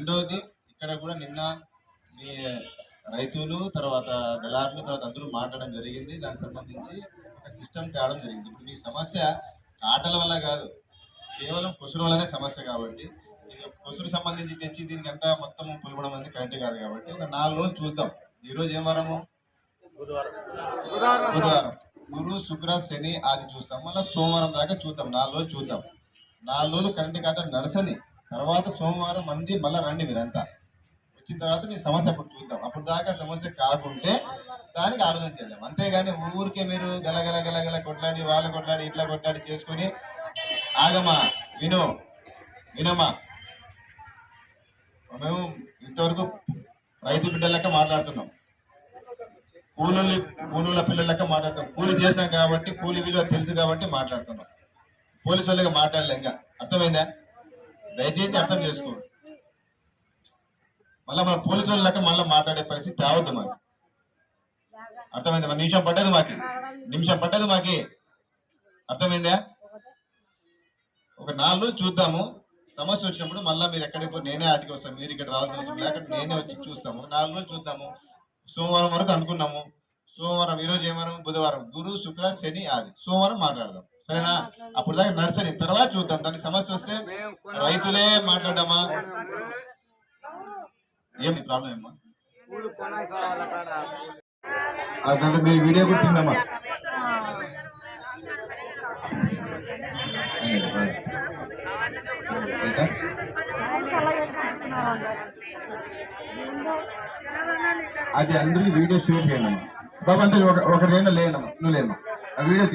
రెండవది ఇక్కడ కూడా నిన్న మీ రైతులు తర్వాత దళారులు తర్వాత అందరూ మాట్లాడడం జరిగింది. దానికి సంబంధించి ఒక సిస్టమ్ తేవడం జరిగింది. ఇప్పుడు మీ సమస్య ఆటల వల్ల కాదు. కేవలం కొసురు వల్లనే సమస్య కాబట్టి ఇది కొసురు సంబంధించి తెచ్చి దీనికి అంతా మొత్తం పులపడం అనేది కరెక్ట్ కాదు కాబట్టి ఒక నాలుగు రోజులు చూద్దాం. ఈ రోజు ఏం వారము? బుధవారం. గురు శుక్ర శని ఆది చూస్తాం. మళ్ళీ సోమవారం దాకా చూద్దాం. నాలుగు రోజులు చూద్దాం. నాలుగు రోజులు కరెంట్ కాట నడసని తర్వాత సోమవారం మంది మళ్ళీ రండి మీరంతా. వచ్చిన తర్వాత మీ సమస్య అప్పుడు చూద్దాం. అప్పుడు దాకా సమస్య కాకుంటే దానికి ఆలోచన చేద్దాం. అంతేగాని ఊరికే మీరు గల గల గల గల కొట్లాడి వాళ్ళు కొట్లాడి ఇట్లా కొట్లాడి చేసుకొని ఆగమా విను వినమా మేము ఇంతవరకు రైతు బిడ్డల లెక్క మాట్లాడుతున్నాం. కూలీలు కూలీల పిల్లల లెక్క మాట్లాడుతాం కూలి చేసినాం కాబట్టి కూలి విలువ తెలుసు కాబట్టి మాట్లాడుతున్నాం. పోలీసు వాళ్ళకి మాట్లాడలే ఇంకా. అర్థమైందా? దయచేసి అర్థం చేసుకో మళ్ళీ మన పోలీసు వాళ్ళ లెక్క మళ్ళీ మాట్లాడే పరిస్థితి రావద్దు మాకు. అర్థమైందా? మన నిమిషం పట్టదు మాకి. నిమిషం పట్టదు మాకి. అర్థమైందా? ఒక నాలుగు రోజులు చూద్దాము. సమస్య వచ్చినప్పుడు మళ్ళీ మీరు ఎక్కడికి పోయి నేనే ఆటికి వస్తాను. మీరు ఇక్కడ రావాల్సిన అవసరం లేకపోతే నేనే వచ్చి చూస్తాము. నాలుగు రోజులు చూద్దాము. సోమవారం వరకు అనుకున్నాము. సోమవారం ఈరోజు ఏమవారం బుధవారం. గురు శుక్ర శని ఆది. సోమవారం మాట్లాడదాం. సరేనా? అప్పుడు దాకా నర్సరీ. తర్వాత చూద్దాం. దానికి సమస్య వస్తే రైతులే మాట్లాడమా ఏం ప్రాబ్లం ఏమ్మా ఆ, మీరు వీడియో కూడా అది అందరికి వీడియో షేర్ చేయండి బాబు అంతా ఒక ఒక లేనమ్మా. నువ్వు లేమ్మా. ఆ వీడియో